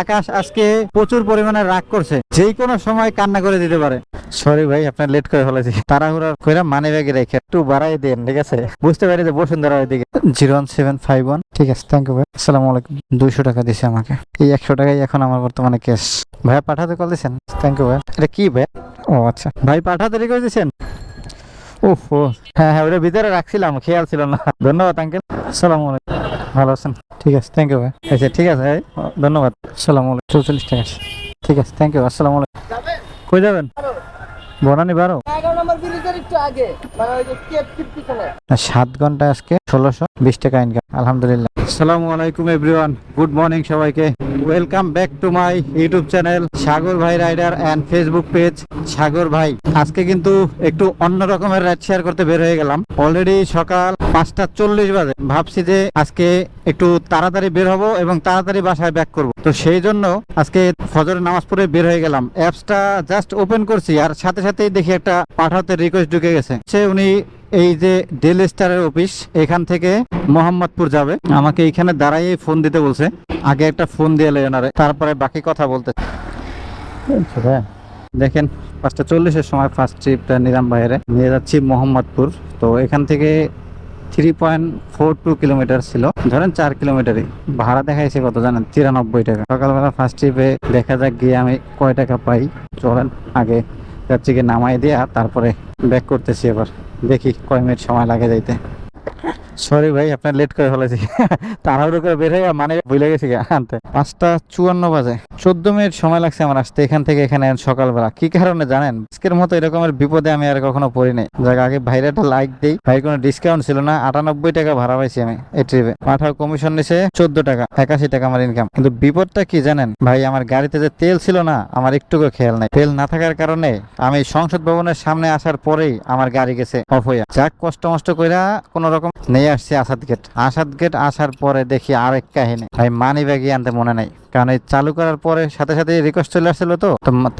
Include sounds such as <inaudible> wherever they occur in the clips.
আকাশ আজকে প্রচুর পরিমাণে রাগ করছে। যেই কোনো সময় কান্না করে দিতে পারে। সরি ভাই, আপনার লেট করে ফেলেছি। তাড়াহুড়া করে মানি ব্যাগে রেখে একটু বাড়াই দেন, ঠিক আছে? বুঝতে পারি যে বসুন্ধরা ওইদিকে। Zero one seven five one, ঠিক আছে থ্যাংক ইউ ভাই। আসসালামু আলাইকুম। দুইশো টাকা দিছে আমাকে। এই একশো টাকাই এখন আমার বর্তমানে ক্যাশ ভাইয়া পাঠাতে কল দিয়েছেন থ্যাংক ইউ ভাই। এটা কি ভাই? ও আচ্ছা। ভাই পাঠাতে রেখে দিয়েছেন ওহ হ্যাঁ হ্যাঁ ওটা ভিতরে রাখছিলাম, খেয়াল ছিল না। ধন্যবাদ আঙ্কেল আসসালামু আলাইকুম। ভালো আছেন? ঠিক আছে থ্যাংক ইউ ভাই। আচ্ছা ঠিক আছে ভাই ধন্যবাদ। আসসালামু আলাইকুম। চৌচল্লিশ টাকা আছে। ঠিক আছে থ্যাংক ইউ আসসালামু আলাইকুম। কই যাবেন? বনানি বারো। মানে সাত ঘণ্টা আজকে ষোলোশো বিশ টাকা ইনকাম আলহামদুলিল্লাহ। আসসালামু আলাইকুম এভরিওয়ান। গুড মর্নিং সবাইকে। Welcome back to my YouTube channel Sagar ভাই rider and Facebook page Sagar ভাই। আজকে কিন্তু একটু অন্য রকমের রাইড শেয়ার করতে বের হয়ে গেলাম। অলরেডি সকাল পাঁচটা চল্লিশ বাজে। ভাবছি যে আজকে একটু তাড়াতাড়ি বের হব এবং তাড়াতাড়ি বাসায় ব্যাক করব। তো সেই জন্য আজকে ফজরের নামাজ পড়ে বের হয়ে গেলাম। অ্যাপসটা জাস্ট ওপেন করছি আর সাথে সাথেই দেখি একটা পাঠাতে রিকোয়েস্ট ঢুকে গেছে। সে উনি এই যে ডেল স্টারের অফিস এখান থেকে মোহাম্মদপুর যাবে। আমাকে এইখানে দাঁড়াই ফোন দিতে বলছে। আগে একটা ফোন দিয়ে এনারে তারপরে বাকি কথা বলতে। দেখেন পাঁচটা চল্লিশের সময় ফার্স্ট ট্রিপটা নিলাম বাইরে। নিয়ে যাচ্ছি মোহাম্মদপুর। তো এখান থেকে three point four two kilometre ছিল। ধরেন চার কিলোমিটারই ভাড়া দেখাইছে কত জানেন? তিরানব্বই টাকা। সকালবেলা ফার্স্ট ট্রিপে দেখা যাক গিয়ে আমি কয় টাকা পাই। চলেন আগে যাত্রীকে নামাই দেয়া তারপরে ব্যাক করতেছি এবার। দেখি কয় মিনিট সময় লাগে যাইতে। সরি ভাই, আপনার লেট করে ফেলেছি। <laughs> তাড়াহুড়ো করে বের হয়ে মানে ভুলে গেছি আনতে। পাঁচটা চুয়ান্ন বাজে। চোদ্দ মিনিট সময় লাগছে আমার আসতে, এখান থেকে এখানে সকালবেলা। কি কারণে জানেন? আজকের মতো এরকমের বিপদে আমি আর কখনো পড়ি নাই যাক, আগে ভাইরে একটা লাইক দিই। ভাই কোনো ডিসকাউন্ট ছিল না, আটানব্বই টাকা ভাড়া পাইছি আমি এই ট্রিপে পাঠাও কমিশন নিছে চোদ্দ টাকা, একাশি টাকা আমার ইনকাম কিন্তু বিপদটা কি জানেন? ভাই, আমার গাড়িতে যে তেল ছিল না, আমার একটুকু খেয়াল নাই। তেল না থাকার কারণে আমি সংসদ ভবনের সামনে আসার পরেই আমার গাড়ি গেছে অফ হইয়া। যাক, কষ্ট মষ্ট কইরা কোন রকম নিয়ে আসছি আসাদ গেট। আসাদ গেট আসার পরে দেখি আরেক কাহিনী। ভাই মানি ব্যাগই আনতে মনে নাই। কারণ এই চালু করার পরে সাথে সাথে রিকোয়েস্ট চলে আসছিল তো। তো মা-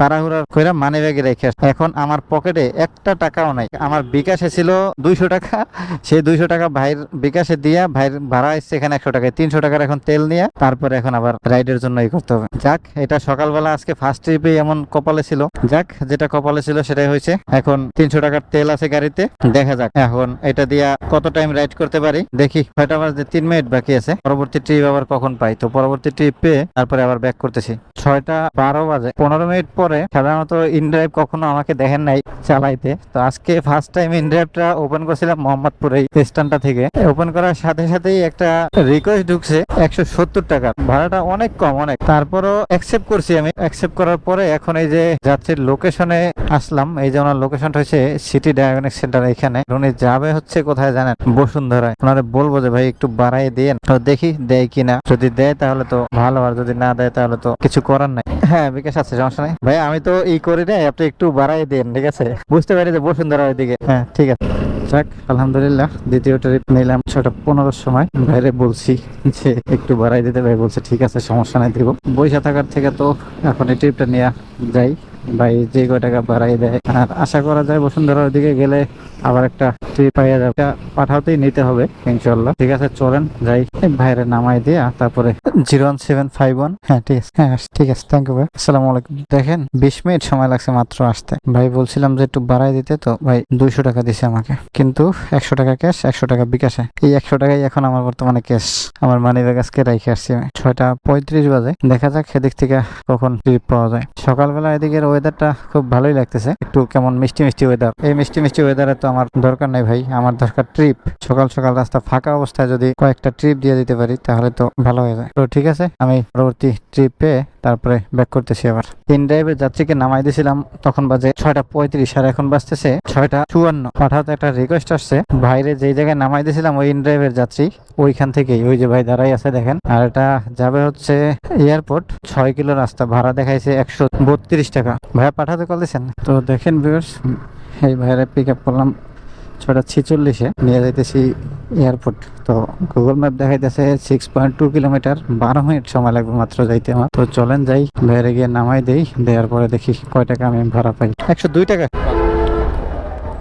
কইরা মানি ব্যাগে রেখে এখন আমার পকেটে একটা টাকাও নাই। আমার বিকাশে ছিল দুইশো টাকা। সেই দুইশো টাকা ভাইয়ের বিকাশে দিয়া ভাইয়ের ভাড়া এসছে এখানে একশো টাকায় তিনশো টাকার এখন তেল নিয়ে তারপরে এখন আবার রাইডের জন্য ই করতে হবে। যাক, এটা সকালবেলা আজকে ফার্স্ট ট্রিপে এমন কপালে ছিল। যাক, যেটা কপালে ছিল সেটাই হয়েছে। এখন তিনশো টাকার তেল আছে গাড়িতে। দেখা যাক। এখন এটা দিয়া কত টাইম রাইড করতে পারি? দেখি ছয়টা বাজে তিন মিনিট বাকি আছে। পরবর্তী ট্রিপ আবার কখন পাই? তো পরবর্তী ট্রিপ তারপরে আবার ব্যাক করতেছি। ছয়টা বারো বাজে। পনেরো মিনিট পরে সাধারণত ইনড্রাইভ কখনো আমাকে দেখেন নাই। চালাইতে। তো আজকে ফার্স্ট টাইম ইনড্রাইভটা ওপেন করছিলাম মোহাম্মদপুর এই স্ট্যান্ডটা থেকে। ওপেন করার সাথে সাথেই একটা রিকোয়েস্ট ঢুকছে একশো সত্তর টাকা। ভাড়াটা অনেক কম, অনেক। তারপরও অ্যাকসেপ্ট করছি আমি। অ্যাকসেপ্ট করার পরে এখন এই যে যাত্রীর লোকেশনে আসলাম, এই যে ওনার লোকেশনটা হচ্ছে সিটি ডায়াগনিক সেন্টার এখানে। উনি যাবে হচ্ছে কোথায় জানেন? বসুন্ধরায়। ওনারে বলব যে, ভাই, একটু বাড়াই দেন। তো দেখি দেয় কিনা। যদি দেয় তাহলে তো ভালো, আর যদি না দেয় তাহলে তো কিছু করার নাই। হ্যাঁ বিকাশ আছে, সমস্যা নাই। ভাই, আমি তো ই করি না আপনি একটু বাড়াই দেন, ঠিক আছে? বুঝতে পারি যে বসুন্ধরা ওইদিকে। হ্যাঁ ঠিক আছে। যাক, আলহামদুলিল্লাহ, দ্বিতীয় ট্রিপ নিলাম ছটা পনেরো সময়। বাইরে বলছি যে একটু বাড়াই দিতে ভাই বলছে ঠিক আছে, সমস্যা নাই, দিব। বৈশা থাকার থেকে তো এখন এই ট্রিপটা নিয়ে যাই। ভাই যে কয় টাকা বাড়াই দেয়। আর আশা করা যায় বসুন্ধরার ওদিকে গেলে আবার একটা ট্রিপ পাইয়া যাবে। পাঠাতেই নিতে হবে ইনশাল্লাহ ঠিক আছে, চলেন, যাই। ভাইরে নামাই দিয়া তারপরে zero one seven five one. হ্যাঁ ঠিক আছে হ্যাঁ ঠিক আছে থ্যাংক ইউ ভাই। আসসালামু আলাইকুম। দেখেন, বিশ মিনিট সময় লাগছে মাত্র আসতে। ভাই বলছিলাম যে একটু বাড়াই দিতে, তো ভাই দুইশো টাকা দিছে আমাকে। কিন্তু একশো টাকা ক্যাশ, একশো টাকা বিকাশে। এই একশো টাকাই এখন আমার বর্তমানে ক্যাশ। আমার মানি ব্যাগ আজকে রেখে আসছি আমি ছয়টা পঁয়ত্রিশ বাজে। দেখা যাক সেদিক থেকে কখন ট্রিপ পাওয়া যায়। সকালবেলা এদিকের ওয়েদারটা খুব ভালোই লাগতেছে। একটু কেমন মিষ্টি মিষ্টি ওয়েদার এই মিষ্টি মিষ্টি ওয়েদারে তো আমার দরকার নাই ভাই। আমার দরকার ট্রিপ সকাল সকাল রাস্তা ফাঁকা অবস্থায় যদি কয়েকটা ট্রিপ দিয়ে দিতে পারি, তাহলে তো ভালো হয়ে যায়। তো ঠিক আছে, আমি পরবর্তী ট্রিপ তারপরে ব্যাক করতেছি আবার। তিন ড্রাইভের যাত্রীকে নামাই দিয়েছিলাম, তখন বাজে ছয়টা পঁয়ত্রিশ আর এখন বাজতেছে ছয়টা চুয়ান্ন। হঠাৎ একটা রিকোয়েস্ট আসছে বাইরে যেই জায়গায় নামাই দিয়েছিলাম, ওই ইন ড্রাইভের যাত্রী, ওইখান থেকেই, ওই যে ভাই দাঁড়াই আছে দেখেন। আর এটা যাবে হচ্ছে এয়ারপোর্ট ছয় কিলো রাস্তা ভাড়া দেখাইছে একশো বত্রিশ টাকা। ভাইয়া পাঠাতে কল দিয়েছেন তো দেখেন ভিউয়ার্স এই ভাইয়ারা পিক আপ করলাম ছটা ছিচল্লিশে নিয়ে যাইতেছি এয়ারপোর্ট তো গুগল ম্যাপ দেখাইতেছে সিক্স পয়েন্ট টু কিলোমিটার বারো মিনিট সময় লাগবে মাত্র যাইতে আমার। তো চলেন যাই বাইরে গিয়ে নামাই দেই দেওয়ার পরে দেখি কয় টাকা আমি ভাড়া পাই। একশো দুই টাকা?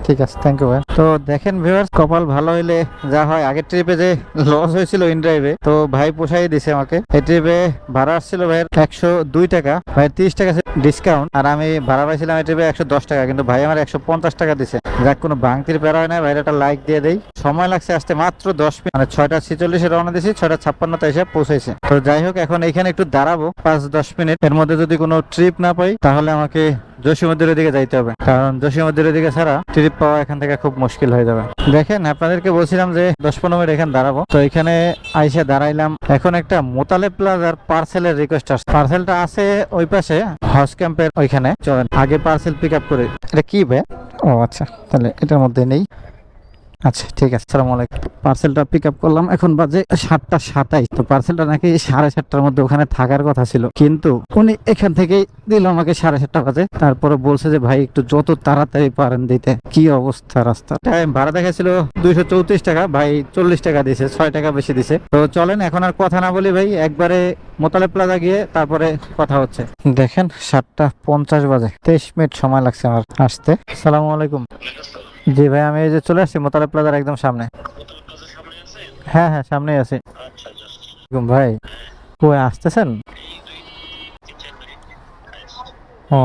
ঠিক আছে থ্যাংক ইউ তো দেখেন ভিউয়ার্স কপাল ভালো হইলে যা হয়, আগের ট্রিপে যে লস হয়েছিল ইন ড্রাইভে তো ভাই পোষাই দিছে আমাকে। এই ট্রিপে ভাড়া আসছিল ভাইয়ের একশো দুই টাকা, ভাই তিরিশ টাকা ডিসকাউন্ট আর আমি ভাড়া পাইছিলাম এই ট্রিপে একশো দশ টাকা, কিন্তু ভাই আমার একশো পঞ্চাশ টাকা দিছে। যাক, কোনো ভাঙতির প্যারা হয় না ভাইয়ের একটা লাইক দিয়ে দেই। সময় লাগছে আসতে মাত্র দশ মিনিট মানে ছয়টা ছেচল্লিশে রওনা দিয়েছি ছয়টা ছাপ্পান্নতে এসে পৌঁছেছে তো যাই হোক, এখন এইখানে একটু দাঁড়াবো পাঁচ দশ মিনিট। এর মধ্যে যদি কোনো ট্রিপ না পাই, তাহলে আমাকে জসীমদ্দির দিকে যাইতে হবে। কারণ জসীমদ্দির দিকে ছাড়া ট্রিপ পাওয়া এখান থেকে খুব মুশকিল হয়ে যাবে। দেখেন, আপনাদেরকে বলছিলাম যে দশ পনেরো মিনিট এখানে দাঁড়াবো। তো এখানে আইসে দাঁড়াইলাম। এখন একটা মোতালে প্লাজার পার্সেলের রিকোয়েস্ট আসছে। পার্সেলটা আছে ওই পাশে হজ ক্যাম্পের ওইখানে। চলেন, আগে পার্সেল পিক আপ করে। এটা কি ভাই ও আচ্ছা তাহলে এটার মধ্যে নেই। আচ্ছা ঠিক আছে সালাম আলাইকুম। পার্সেলটা পিক আপ করলাম, এখন বাজে সাতটা সাতাইশ। তো পার্সেলটা নাকি সাড়ে সাতটার মধ্যে ওখানে থাকার কথা ছিল। কিন্তু উনি এখান থেকেই দিল আমাকে সাড়ে সাতটা বাজে। তারপরে বলছে যে, ভাই, একটু যত তাড়াতাড়ি পারেন দিতে, কি অবস্থা রাস্তা? টাইম ভাড়া দেখাছিল দুইশো চৌত্রিশ টাকা, ভাই চল্লিশ টাকা দিছে, ছয় টাকা বেশি দিছে। তো চলেন, এখন আর কথা না বলি, ভাই, একবারে মোতালে প্লাজা গিয়ে তারপরে কথা হচ্ছে। দেখেন, সাতটা পঞ্চাশ বাজে, তেইশ মিনিট সময় লাগছে আমার আসতে। সালাম আলাইকুম। জি ভাই, আমি এই যে চলে আসছি মোতালে প্লাজার একদম সামনে। হ্যাঁ হ্যাঁ সামনেই আছি। ভাই। কই, আসতেছেন? ও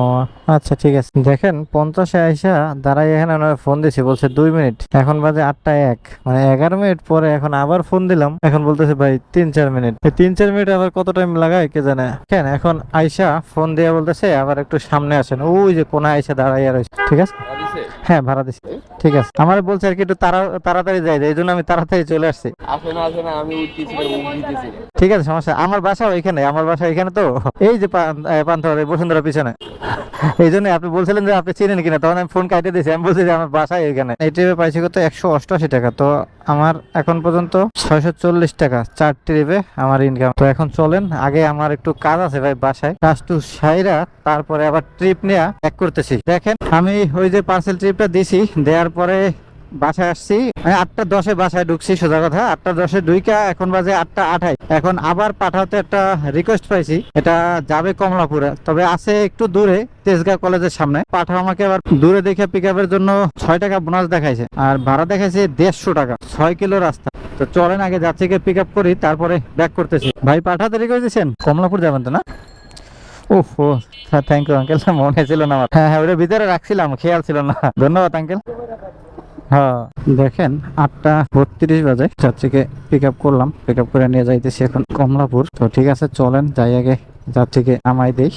আচ্ছা ঠিক আছে। দেখেন, পঞ্চাশে আইসা দাঁড়াই এখানে ফোন দিছি, বলছে দুই মিনিট। এখন বাজে আটটা এক। মানে এগারো মিনিট পরে এখন আবার ফোন দিলাম। এখন বলতেছে, ভাই, তিন, চার মিনিট। এই তিন, চার মিনিট আবার কত টাইম লাগায়, কে জানে? কেন, এখন আইসা ফোন দিয়ে বলতেছে, আবার একটু সামনে আসেন। ওই যে কোনা আইসা দাঁড়াইয়া রয়েছে। ঠিক আছে? হ্যাঁ ভাড়া দিছি। ঠিক আছে। আমার বলছে আর কি একটু তাড়া তাড়াতাড়ি যাই এই জন্য আমি তাড়াতাড়ি চলে আসছি। আমি উঠতেছি ঠিক আছে সমস্যা আমার বাসা ওইখানে আমার বাসা এখানে তো। এই যে পান্থ বসুন্ধরা পিছনে। এই জন্য আপনি বলছিলেন যে আপনি চিনেন কিনা, তখন আমি ফোন কাটে দিয়েছি, আমি বলছি যে আমার বাসা এখানে। এই ট্রিপে পাইছি কত? একশো অষ্টআশি টাকা। তো আমার এখন পর্যন্ত ছয়শো চল্লিশ টাকা চার ট্রিপে আমার ইনকাম তো এখন চলেন, আগে আমার একটু কাজ আছে ভাই বাসায়। কাজ টু সাইরা, তারপরে আবার ট্রিপ নিয়ে এক করতেছি। দেখেন, আমি ওই যে পার্সেল ট্রিপটা দিছি, দেওয়ার পরে বাসায় আসছি। আমি আটটা দশে বাসায় ঢুকছি, সোজা কথা। আটটা দশে দুইটা, এখন বাজে আটটা আঠাই এখন আবার পাঠাতে একটা রিকোয়েস্ট পাইছি। এটা যাবে কমলাপুরে, তবে আছে একটু দূরে তেজগাঁ কলেজের সামনে। পাঠা আমাকে আবার দূরে দেখে পিক জন্য ছয় টাকা বোনাস দেখাইছে। আর ভাড়া দেখাইছে দেড়শো টাকা, ছয় কিলো রাস্তা। তো চলেন আগে যাত্রীকে পিক আপ করি, তারপরে ব্যাক করতেছি। ভাই, পাঠাতে রিকোয়েস্ট দিচ্ছেন কমলাপুর যাবেন তো না? ওহো, থ্যাংক ইউ আঙ্কেল মনে ছিল না আমার। হ্যাঁ হ্যাঁ ওটা ভিতরে রাখছিলাম, খেয়াল ছিল না। ধন্যবাদ আঙ্কেল হ্যাঁ। দেখেন, আটটা বত্রিশ বাজে। যাত্রীকে পিক আপ করলাম। পিক আপ করে নিয়ে যাইতেছি এখন কমলাপুর। তো ঠিক আছে, চলেন, যাই আগে। যাত্রীকে আমায় দেই।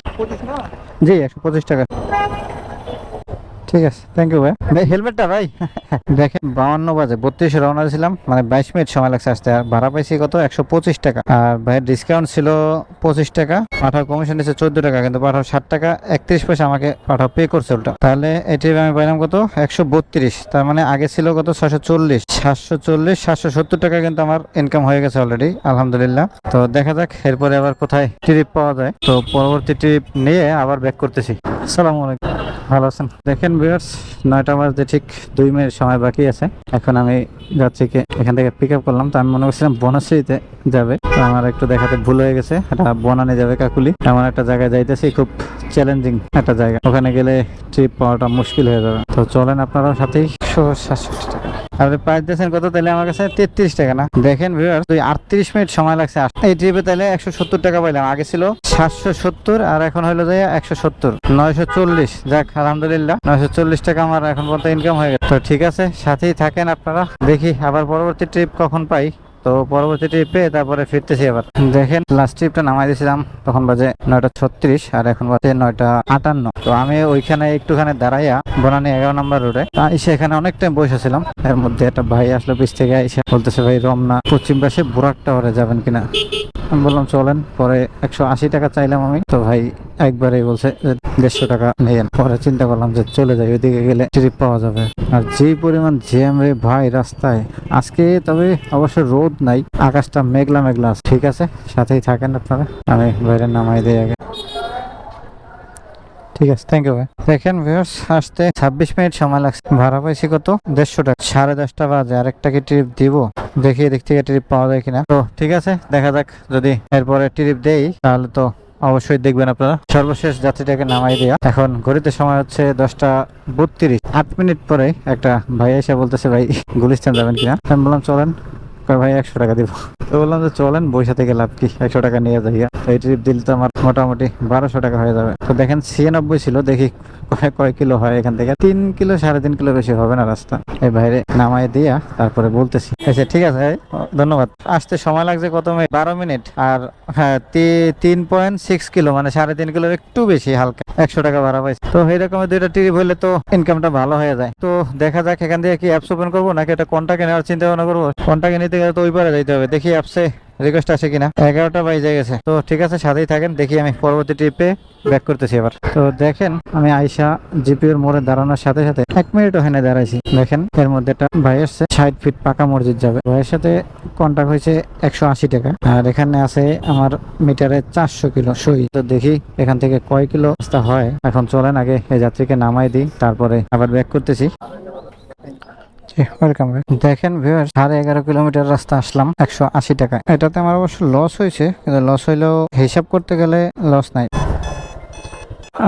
জি, একশো পঁচিশ টাকা। ঠিক আছে থ্যাংক ইউ ভাই। ভাই হেলমেটটা ভাই, <laughs> দেখেন, বাউন্ন বাজে, বত্রিশে রওনা ছিলাম মানে বাইশ মিনিট সময় লাগছে আসতে, আর ভাড়া পাইছি কত? একশো পঁচিশ টাকা। আর ভাইয়ের ডিসকাউন্ট ছিল পঁচিশ টাকা, পাঠাও কমিশন দিচ্ছে চোদ্দ টাকা, কিন্তু পাঠাও ষাট টাকা, একত্রিশ পয়সা আমাকে পাঠাও পে করছে ওটা তাহলে এটি আমি পাইলাম কত? একশো বত্রিশ, তার মানে আগে ছিল কত? ছয়শো চল্লিশ। সাতশো চল্লিশ, সাতশো সত্তর টাকা কিন্তু আমার ইনকাম হয়ে গেছে অলরেডি আলহামদুলিল্লাহ। তো দেখা যাক, এরপরে আবার কোথায় ট্রিপ পাওয়া যায়। তো পরবর্তী ট্রিপ নিয়ে আবার ব্যাক করতেছি। আসসালামু আলাইকুম। ভালো আছেন? দেখেন ভিউয়ার্স নয়টা বাজতে ঠিক দুই মিনিট সময় বাকি আছে। এখন আমি যাত্রীকে এখান থেকে পিক আপ করলাম। তো আমি মনে করছিলাম বনশ্রীতে যাবে। তো আমার একটু দেখাতে ভুল হয়ে গেছে। এটা বনানে যাবে কাকুলি। এমন একটা জায়গায় যাইতেছি, খুব চ্যালেঞ্জিং একটা জায়গা। ওখানে গেলে ট্রিপ পাওয়াটা মুশকিল হয়ে যাবে। তো চলেন আপনারা সাথেই। সাতষট্টি টাকা। আপনি প্রাইস দিয়েছেন কত, তাহলে আমার কাছে তেত্রিশ টাকা না। দেখেন ভিউয়ার তুই আটত্রিশ মিনিট সময় লাগছে। এই ট্রিপে তাহলে একশো সত্তর টাকা পাইলাম। আগে ছিল সাতশো সত্তর, আর এখন হলো যে একশো সত্তর। নয়শো চল্লিশ, যাক, আলহামদুলিল্লাহ, নয়শো চল্লিশ টাকা আমার এখন পর্যন্ত ইনকাম হয়ে গেছে। তো ঠিক আছে, সাথেই থাকেন আপনারা। দেখি আবার পরবর্তী ট্রিপ কখন পাই। তো পরবর্তী তারপরে ফিরতেছি আবার। দেখেন লাস্ট ট্রিপটা নামাই দিয়েছিলাম তখন বাজে নয়টা ছত্রিশ আর এখন বাজে নয়টা আটান্ন। তো আমি ওইখানে একটুখানি দাঁড়াইয়া বনানি এগারো নম্বর রোডে এসে এখানে অনেক টাইম বসেছিলাম। এর মধ্যে একটা ভাই আসলো পিছ থেকে, এসে বলতেছে, ভাই, রমনা, পশ্চিম পাশে বুরাক টাওয়ারে যাবেন কিনা? আমি বললাম, চলেন, পরে একশো আশি টাকা চাইলাম আমি। তো ভাই একবারেই বলছে দেড়শো টাকা নেন। পরে চিন্তা করলাম যে চলে যাই, ওইদিকে গেলে ট্রিপ পাওয়া যাবে। আর যেই পরিমাণ জ্যাম রে ভাই, রাস্তায়। আজকে তবে অবশ্য রোদ নাই। আকাশটা মেঘলা মেঘলা ঠিক আছে, সাথেই থাকেন আপনারা। আমি বাইরে নামাই দিই আগে। ঠিক আছে থ্যাংক ইউ ভাই। দেখেন ভিউয়ার্স আসতে ছাব্বিশ মিনিট সময় লাগছে। ভাড়া পাইছি কত? দেড়শো টাকা। সাড়ে দশটা বাজে। আরেকটা কি ট্রিপ দিব? দেখি এদিক থেকে ট্রিপ পাওয়া যায় কিনা। তো ঠিক আছে, দেখা যাক যদি এরপরে ট্রিপ দেই, তাহলে তো অবশ্যই দেখবেন আপনারা। সর্বশেষ যাত্রীটাকে নামাই দেওয়া এখন ঘড়িতে সময় হচ্ছে দশটা বত্রিশ। আট মিনিট পরে একটা ভাই এসে বলতেছে, ভাই, গুলিস্তান যাবেন কিনা? আমি বললাম, চলেন। ভাই একশো টাকা দিব। তো বললাম যে চলেন, বৈশা থেকে লাভ কি? একশো টাকা নিয়ে যাই। এই ট্রিপ দিলে তো আমার মোটামুটি বারোশো টাকা হয়ে যাবে। তো দেখেন, ছিয়ানব্বই ছিল, দেখি কয় কিলো হয় এখান থেকে। তিন কিলো, সাড়ে তিন কিলো বেশি হবে না রাস্তা। এই বাইরে নামাই দিয়া তারপরে বলতেছি। আচ্ছা ঠিক আছে ধন্যবাদ। আসতে সময় লাগছে কত মিনিট বারো মিনিট, আর হ্যাঁ তিন পয়েন্ট সিক্স কিলো মানে সাড়ে তিন কিলোর একটু বেশি, হালকা। একশো টাকা ভাড়া পাইছে। তো এই রকমের দুইটা ট্রিপ হলে তো ইনকামটা ভালো হয়ে যায়। তো দেখা যাক, এখান থেকে কি অ্যাপস ওপেন করব, নাকি এটা কন্টাকে নেওয়ার চিন্তা ভাবনা করব? কন্টাকে নিতে গেলে তো ওই পারে যাইতে হবে। দেখি অ্যাপসে রিকোয়েস্ট আসে কিনা? এগারোটা বাইজে গেছে। তো ঠিক আছে, সাথেই থাকেন, দেখি আমি পরবর্তী ট্রিপে ব্যাক করতেছি এবার তো দেখেন, আমি আইসা জিপির মোড়ে দাঁড়ানোর সাথে সাথে এক মিনিট ওখানে দাঁড়াইছি। দেখেন, এর মধ্যে একটা ভাই আসছে, ষাট ফিট পাকা মসজিদ যাবে। ভাইয়ের সাথে কন্ট্যাক্ট হয়েছে একশো আশি টাকা। আর এখানে আছে আমার মিটারে চারশো কিলো সই। তো দেখি এখান থেকে কয় কিলো রাস্তা হয়। এখন চলেন আগে এই যাত্রীকে নামাই দিই, তারপরে আবার ব্যাক করতেছি। ওয়েলকাম দেখেন ভিউয়ার সাড়ে এগারো কিলোমিটার রাস্তা আসলাম, একশো আশি টাকা এটাতে আমার অবশ্য লস হয়েছে, কিন্তু লস হইলেও হিসাব করতে গেলে লস নাই।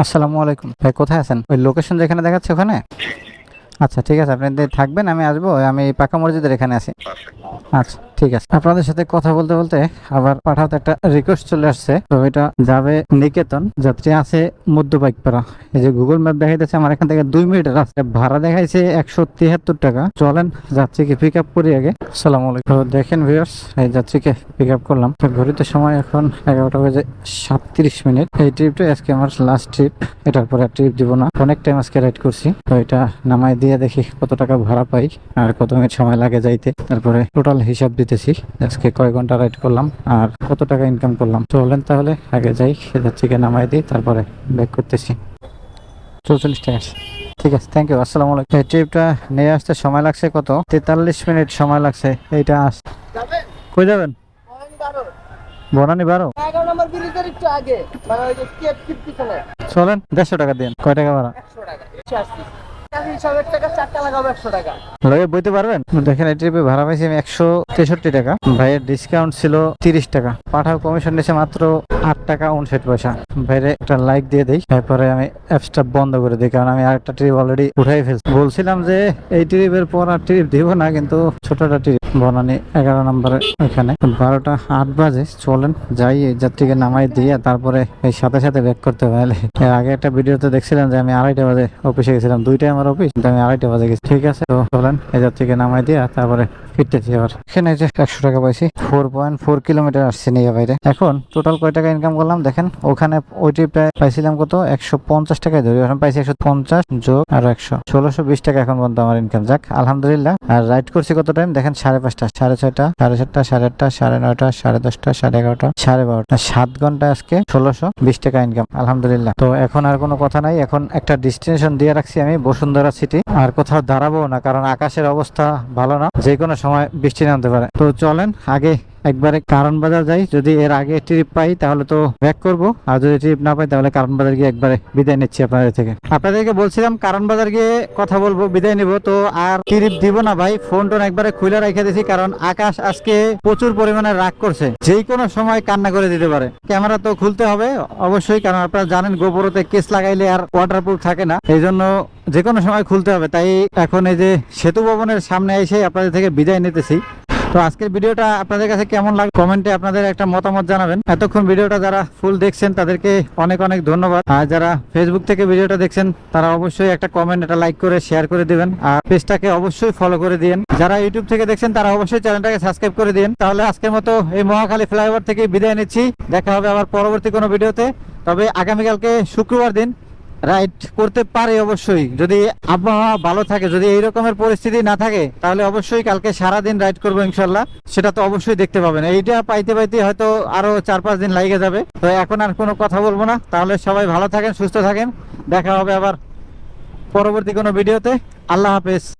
আসসালামু আলাইকুম। ভাই, কোথায় আছেন? ওই লোকেশন যেখানে দেখাচ্ছে ওখানে? আচ্ছা ঠিক আছে, আপনি থাকবেন, আমি আসব, আমি পাকা মসজিদের এখানে আছি। আচ্ছা। ঠিক আছে। আপনাদের সাথে কথা বলতে বলতে আবার পাঠাতে একটা রিকোয়েস্ট চলে আসছে। তো এটা যাবে নিকেতন, যাত্রী আছে মধ্য বাইকপাড়া এই যে গুগল ম্যাপ দেখাইতেছে আমার এখান থেকে দুই মিনিটের রাস্তা। ভাড়া দেখাইছে একশো তিয়াত্তর টাকা। চলেন, যাত্রীকে পিক আপ করি আগে। সালাম আলাইকুম। দেখেন ভিউয়ার্স এই যাত্রীকে পিক আপ করলাম। তো ঘড়িতে সময় এখন এগারোটা বাজে সাতত্রিশ মিনিট। এই ট্রিপটা আজকে আমার লাস্ট ট্রিপ এটার পরে ট্রিপ দিব না। অনেক টাইম আজকে রাইড করছি। তো এটা নামাই দিয়ে দেখি কত টাকা ভাড়া পাই আর কত মিনিট সময় লাগে যাইতে। তারপরে টোটাল হিসাব দিতেছি আজকে কয় ঘণ্টা রাইড করলাম আর কত টাকা ইনকাম করলাম? চলেন তাহলে আগে যাই যাত্রীকে নামাই দিই তারপরে ব্যাক করতেছি। চৌচল্লিশ টাকা। ঠিক আছে থ্যাংক ইউ আসসালামু আলাইকুম। এই ট্রিপটা নিয়ে আসতে সময় লাগছে কত? তেতাল্লিশ মিনিট সময় লাগছে এইটা আস। কই যাবেন? বনানি বারো? মানে চলেন দেড়শো টাকা দিন। কয় টাকা ভাড়া? বইতে এই একটা ট্রিপ বলছিলাম যে, এই ট্রিপের পর আর ট্রিপ দিব না, কিন্তু ছোটটা ট্রিপ বনানি এগারো নম্বরে এখানে বারোটা আট বাজে, চলেন যাই এই যাত্রীকে নামাই দিয়ে তারপরে এই সাথে সাথে ব্যাক করতে হবে। আগে একটা ভিডিওতে দেখছিলাম যে, আমি আড়াইটা বাজে অফিসে গেছিলাম। দুইটাই আমার অফিস আমি আড়াইটা বাজে গেছি। ঠিক আছে, তো চলেন এজার থেকে নামাই দিয়ে তারপরে ফিরতেছি আবার। এখানে যে একশো টাকা পাইছি ফোর পয়েন্ট ফোর কিলোমিটার আসছে নিয়ে বাইরে। এখন টোটাল কয় টাকা ইনকাম করলাম দেখেন, ওখানে ওই ট্রিপটায় পাইছিলাম কত? একশো পঞ্চাশ টাকায় ধরি, এখন পাইছি একশো পঞ্চাশ যোগ আর একশো। ষোলোশো বিশ টাকা এখন পর্যন্ত আমার ইনকাম যাক, আলহামদুলিল্লাহ। আর রাইড করছি কত টাইম দেখেন সাড়ে পাঁচটা, সাড়ে ছয়টা, সাড়ে সাতটা, সাড়ে আটটা, সাড়ে নয়টা, সাড়ে দশটা, সাড়ে এগারোটা, সাড়ে বারোটা। সাত ঘণ্টা আজকে ষোলোশো বিশ টাকা ইনকাম আলহামদুলিল্লাহ। তো এখন আর কোনো কথা নাই, এখন একটা ডেস্টিনেশন দিয়ে রাখছি আমি, বসুন্ধরা সিটি আর কোথাও দাঁড়াবো না, কারণ আকাশের অবস্থা ভালো না। যে কোনো সময় বৃষ্টি নামতে পারে। তো চলেন আগে একবারে কারণ বাজার যাই। যদি এর আগে ট্রিপ পাই তাহলে তো ব্যাক করব। আর যদি ট্রিপ না পাই তাহলে কারণ বাজার গিয়ে একবারে বিদায় নিচ্ছি আপনাদের থেকে। আপনাদেরকে বলছিলাম কারণ বাজার গিয়ে কথা বলব, বিদায় নিব। তো আর ট্রিপ দিব না ভাই। ফোন টোন একবারে খুলে রেখে দিয়েছি কারণ আকাশ আজকে প্রচুর পরিমাণে রাগ করছে। যেই কোনো সময় কান্না করে দিতে পারে। ক্যামেরা তো খুলতে হবে অবশ্যই, কারণ আপনারা জানেন গোবরতে কেস লাগাইলে আর ওয়াটারপ্রুফ থাকে না। এই জন্য যে কোনো সময় খুলতে হবে। তাই এখন এই যে সেতু ভবনের সামনে এসে আপনাদের থেকে বিদায় নিতেছি। তো আজকের ভিডিওটা আপনাদের কাছে কেমন লাগে কমেন্টে আপনাদের একটা মতামত জানাবেন। এতক্ষণ ভিডিওটা যারা ফুল দেখছেন, তাদেরকে অনেক অনেক ধন্যবাদ। আর যারা ফেসবুক থেকে ভিডিওটা দেখছেন, তারা অবশ্যই একটা কমেন্ট একটা লাইক করে শেয়ার করে দিবেন। আর পেজটাকে অবশ্যই ফলো করে দিন যারা ইউটিউব থেকে দেখছেন, তারা অবশ্যই চ্যানেলটাকে সাবস্ক্রাইব করে দিন তাহলে আজকের মতো এই মহাখালী ফ্লাইওভার থেকে বিদায় নিচ্ছি। দেখা হবে আবার পরবর্তী কোনো ভিডিওতে। তবে আগামীকালকে শুক্রবার দিন রাইড করতে পারে অবশ্যই। যদি আবহাওয়া ভালো থাকে, যদি এই রকমের পরিস্থিতি না থাকে, তাহলে অবশ্যই কালকে সারা দিন রাইড করব ইনশাল্লাহ। সেটা তো অবশ্যই দেখতে পাবেন। এইটা পাইতে পাইতে হয়তো আরও চার পাঁচ দিন লাগে যাবে। তো এখন আর কোনো কথা বলব না। তাহলে সবাই ভালো থাকেন, সুস্থ থাকেন। দেখা হবে আবার পরবর্তী কোনো ভিডিওতে। আল্লাহ হাফেজ।